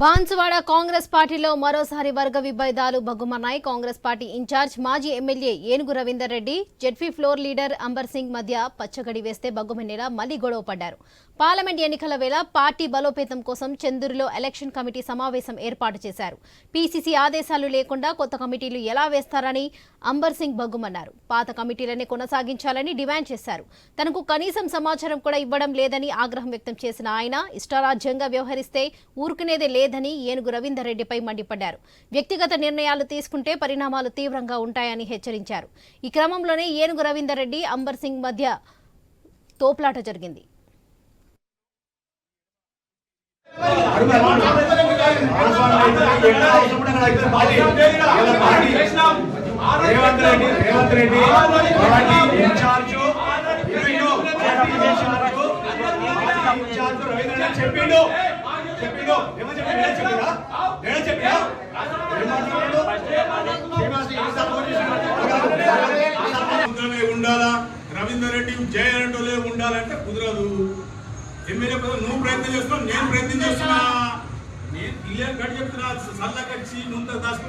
బాన్సువాడ కాంగ్రెస్ పార్టీలో మరోసారి వర్గ విభేదాలు బగ్గుమన్నాయి కాంగ్రెస్ పార్టీ ఇన్ఛార్జ్ మాజీ MLA Enugu Ravinder Reddy ZP floor leader Ambar Singh మధ్య పచ్చగడి వేస్తే బగ్గుమనేలా మళ్ళీ గొడవ పడ్డారు. పార్లమెంట్ ఎన్నికల వేళ పార్టీ బలోపేతం కోసం చందూరులో ఎలక్షన్ కమిటీ సమావేశం ఏర్పాటు చేశారు. పీసీసీ ఆదేశాలు లేకుండా కొత్త కమిటీలు ఎలా వేస్తారని అంబర్ సింగ్ బగ్గుమన్నారు పాత కమిటీలనే కొనసాగించాలని డిమాండ్ చేశారు. తనకు కనీసం సమాచారం కూడా ఇవ్వడం లేదని ఆగ్రహం వ్యక్తం చేసిన ఆయన ఇష్టారాజ్యంగా వ్యవహరిస్తే ఊరుకునేదే లేదు లేదని ఏనుగు రవీందర్రెడ్డిపై మండిపడ్డారు. వ్యక్తిగత నిర్ణయాలు తీసుకుంటే పరిణామాలు తీవ్రంగా ఉంటాయని హెచ్చరించారు. ఈ క్రమంలోనే ఏనుగు రవీందర్ రెడ్డి అంబర్ సింగ్ మధ్య తోపులాట జరిగింది. రేవంత్ రెడ్డి రేవంత్ రెడ్డి చెప్పిండు చెప్పిండు ఏమని చెప్పి నేను చెప్పినా? నేను చెప్పినా? ఉండాలా? రవీందర్ రెడ్డి జయనంటోలే ఉండాలంటే కుదరదు. ఎమ్మెల్యే పదవి నువ్వు ప్రయత్నం చేస్తున్నావు నేను ప్రయత్నం చేస్తున్నా. నేను క్లియర్ కట్ చెప్తున్నా సల్లకచ్చి ముందు దాచుకుని